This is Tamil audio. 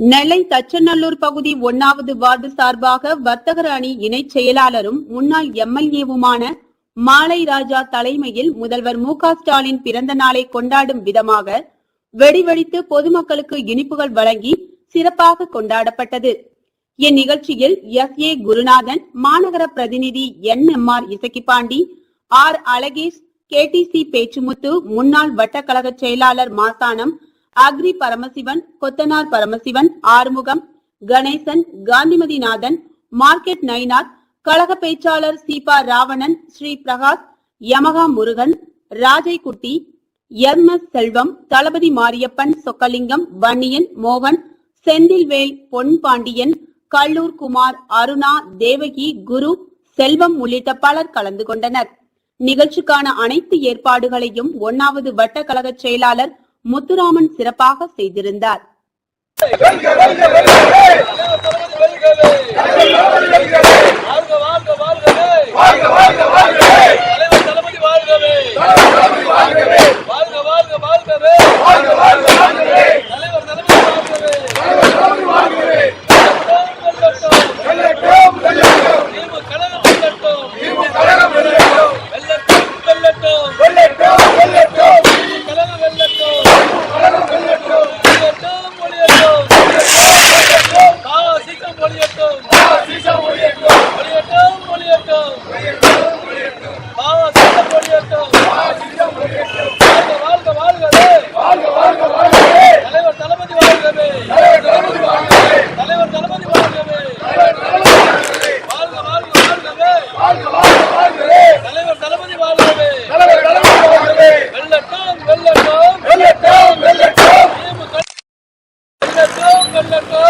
நெல்லை தச்சநல்லூர் பகுதி ஒன்னாவது வார்டு சார்பாக வர்த்தகர் அணி இணைச் செயலாளரும் முன்னாள் எம்எல்ஏவுமான மாலை ராஜா தலைமையில் முதல்வர் மு ஸ்டாலின் பிறந்த நாளை கொண்டாடும் விதமாக வெடி வெடித்து பொதுமக்களுக்கு இனிப்புகள் வழங்கி சிறப்பாக கொண்டாடப்பட்டது. இந்நிகழ்ச்சியில் எஸ். ஏ. குருநாதன் மாநகர பிரதிநிதி N. M. R. Isakkipandi R. Alagesh KDC Pechimuthu முன்னாள் வட்டக்கழக செயலாளர் மாசானம் அக்ரி பரமசிவன் கொத்தனார் பரமசிவன் ஆறுமுகம் கணேசன் காந்திமதிநாதன் மார்க்கெட் நயினார் கழக பேச்சாளர் சீபா Ravanan Sri Prakash Yamaha Murugan Rajaikutti M S Selvam தளபதி மாரியப்பன் சொக்கலிங்கம் வன்னியன் மோகன் செந்தில்வேல் பொன் பாண்டியன் கல்லூர் குமார் அருணா தேவகி குரு செல்வம் உள்ளிட்ட பலர் கலந்து கொண்டனர். நிகழ்ச்சிக்கான அனைத்து ஏற்பாடுகளையும் ஒன்னாவது வட்ட கழக செயலாளர் முத்துராமன் சிறப்பாக செய்திருந்தார் வாழ்க வாழ்க Vermelho!